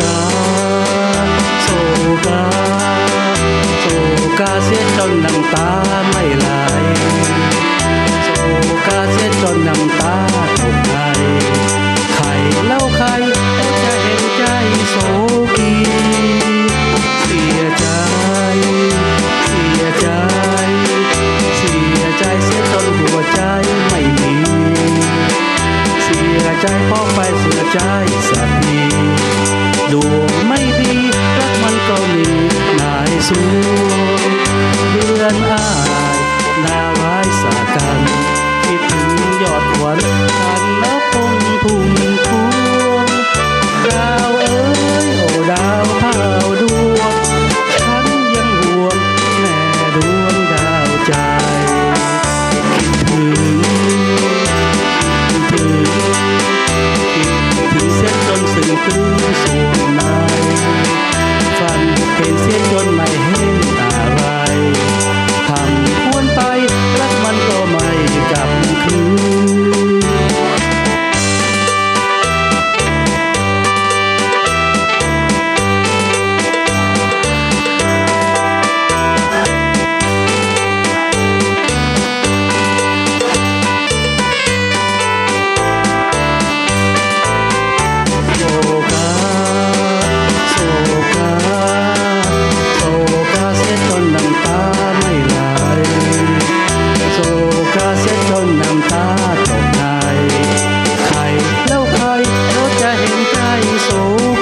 กาโศกาโศกาเสียจนน้ำตาไม่ไหลโศกาเสียจนน้ำตาตกไหลใครเล่าใครจะเห็นใจโศกีเสียใจ เสียใจ เสียใจเสียจนหัวใจไม่มี เสียใจเพราะไปเสียใจสักที ดวงไม่ดีรักมันก็มีนายสูเดือนอา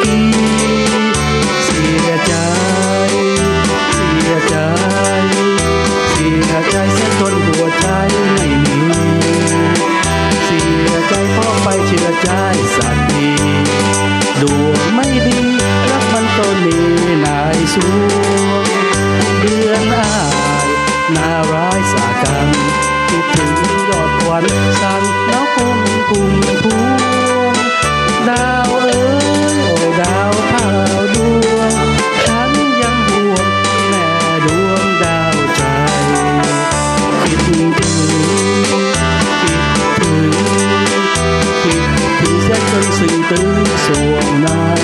กีเสียใจ เสียใจ เสียใจเสียจนหัวใจไม่มี เสียใจเพราะไปเชื่อใจสัตว์ดีดวงไม่ดีรักมันก็มีนายสวงเดือนอาย นาร้ายสากังคิดถึงยอดควัน xuân sinh tử xuồng nai.